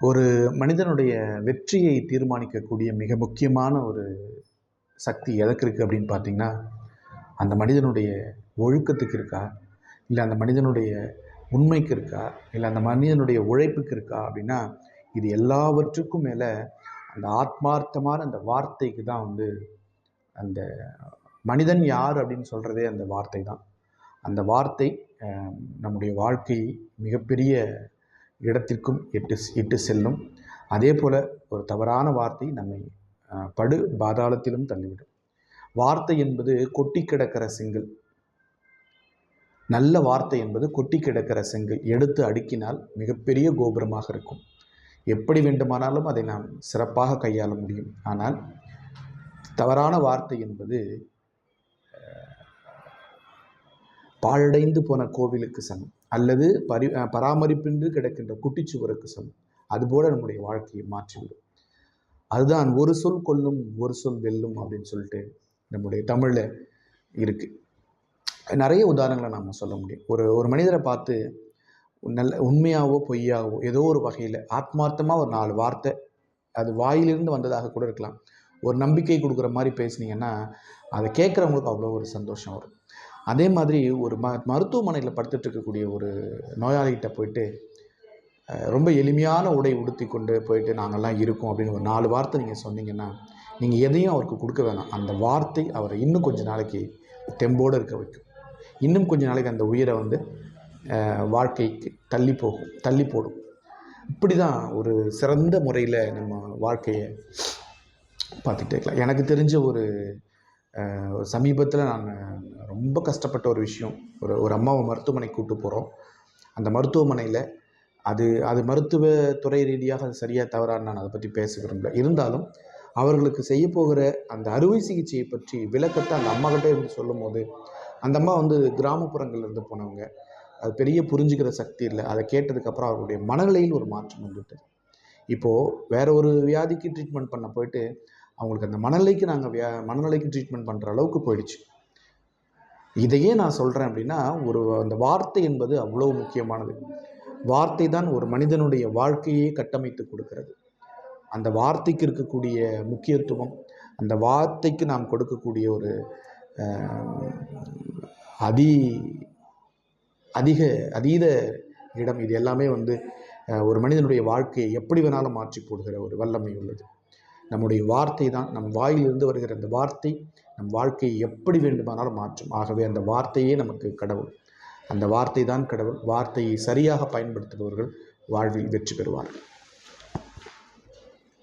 ஒரு மனிதனுடைய வெற்றியை தீர்மானிக்கக்கூடிய மிக முக்கியமான ஒரு சக்தி எதற்கு இருக்குது அப்படின்னு பார்த்தீங்கன்னா அந்த மனிதனுடைய ஒழுக்கத்துக்கு இருக்கா? இல்லை அந்த மனிதனுடைய உண்மைக்கு இருக்கா? இல்லை அந்த மனிதனுடைய உழைப்புக்கு இருக்கா அப்படின்னா இது எல்லாவற்றுக்கும் மேலே அந்த ஆத்மார்த்தமான அந்த வார்த்தைக்கு தான் வந்து அந்த மனிதன் யார் அப்படின்னு சொல்கிறதே அந்த வார்த்தை தான் அந்த வார்த்தை நம்முடைய வாழ்க்கை மிகப்பெரிய இடத்திற்கும் இட்டு இட்டு செல்லும். அதே போல் ஒரு தவறான வார்த்தை நம்மை படு பாதாளத்திலும் தள்ளிவிடும். வார்த்தை என்பது கொட்டி கிடக்கிற செங்கல். நல்ல வார்த்தை என்பது கொட்டி கிடக்கிற செங்கல். எடுத்து அடுக்கினால் மிகப்பெரிய கோபுரமாக இருக்கும். எப்படி வேண்டுமானாலும் அதை நாம் சிறப்பாக கையாள முடியும். ஆனால் தவறான வார்த்தை என்பது பாழடைந்து போன கோவிலுக்கு சமம். அல்லது பரி பராமரிப்பின்றி கிடக்கின்ற குட்டிச்சுவருக்கு சமம். அதுபோல நம்முடைய வாழ்க்கையை மாற்றிவிடும். அதுதான் ஒரு சொல் கொல்லும் ஒரு சொல் வெல்லும் அப்படின்னு சொல்லிட்டு நம்முடைய தமிழில் இருக்குது நிறைய உதாரணங்களை நாம் சொல்ல முடியும். ஒரு ஒரு மனிதரை பார்த்து நல்ல உண்மையாகவோ பொய்யாகவோ ஏதோ ஒரு வகையில் ஆத்மார்த்தமாக ஒரு நாலு வார்த்தை அது வாயிலிருந்து வந்ததாக கூட இருக்கலாம். ஒரு நம்பிக்கை கொடுக்குற மாதிரி பேசுனீங்கன்னா அதை கேட்குறவங்களுக்கு அவ்வளோ ஒரு சந்தோஷம் வரும். அதே மாதிரி ஒரு ம மருத்துவமனையில் படுத்துட்டு இருக்கக்கூடிய ஒரு நோயாளிகிட்ட போயிட்டு ரொம்ப எளிமையான உடை உடுத்தி கொண்டு போயிட்டு நாங்கள்லாம் இருக்கோம் அப்படின்னு ஒரு நாலு வார்த்தை நீங்கள் சொன்னீங்கன்னா நீங்கள் எதையும் அவருக்கு கொடுக்க வேணாம். அந்த வார்த்தை அவரை இன்னும் கொஞ்சம் நாளைக்கு தெம்போடு இருக்க வைக்கும். இன்னும் கொஞ்ச நாளைக்கு அந்த உயிரை வந்து வாழ்க்கைக்கு தள்ளி போகும் தள்ளி போடும். இப்படி தான் ஒரு சிறந்த முறையில் நம்ம வாழ்க்கையை பார்த்துட்டே இருக்கலாம். எனக்கு தெரிஞ்ச ஒரு சமீபத்தில் நான் ரொம்ப கஷ்டப்பட்ட ஒரு விஷயம். ஒரு ஒரு அம்மாவை மருத்துவமனைக்கு கூப்பிட்டு போகிறோம் அந்த மருத்துவமனையில் அது அது மருத்துவ துறை ரீதியாக அது சரியாக தவறான்னு நான் அதை பற்றி பேச விரும்பல. இருந்தாலும் அவர்களுக்கு செய்ய போகிற அந்த அறுவை சிகிச்சையை பற்றி விளக்கத்தை அந்த அம்மா கிட்டே இருந்து சொல்லும் போது அந்த அம்மா வந்து கிராமப்புறங்கள்ல இருந்து போனவங்க. அது பெரிய புரிஞ்சுக்கிற சக்தி இல்லை. அதை கேட்டதுக்கப்புறம் அவர்களுடைய மனநிலையில் ஒரு மாற்றம் வந்துட்டு இப்போது வேற ஒரு வியாதிக்கு ட்ரீட்மெண்ட் பண்ண போயிட்டு அவங்களுக்கு அந்த மனநிலைக்கு நாங்கள் வியா மனநிலைக்கு ட்ரீட்மெண்ட் பண்ணுற அளவுக்கு போயிடுச்சு. இதையே நான் சொல்கிறேன் அப்படின்னா ஒரு அந்த வார்த்தை என்பது அவ்வளோ முக்கியமானது. வார்த்தை தான் ஒரு மனிதனுடைய வாழ்க்கையே கட்டமைத்து கொடுக்கிறது. அந்த வார்த்தைக்கு இருக்கக்கூடிய முக்கியத்துவம் அந்த வார்த்தைக்கு நாம் கொடுக்கக்கூடிய ஒரு அதி அதிக அதீத இடம் இது எல்லாமே வந்து ஒரு மனிதனுடைய வாழ்க்கையை எப்படி வேணாலும் மாற்றி போடுகிற ஒரு வல்லமை உள்ளது. நம்முடைய வார்த்தை தான். நம் வாயிலிருந்து வருகிற அந்த வார்த்தை நம் வாழ்க்கையை எப்படி வேண்டுமானாலும் மாற்றும். ஆகவே அந்த வார்த்தையே நமக்கு கடவுள். அந்த வார்த்தை தான் கடவுள். வார்த்தையை சரியாக பயன்படுத்துபவர்கள் வாழ்வில் வெற்றி பெறுவார்கள்.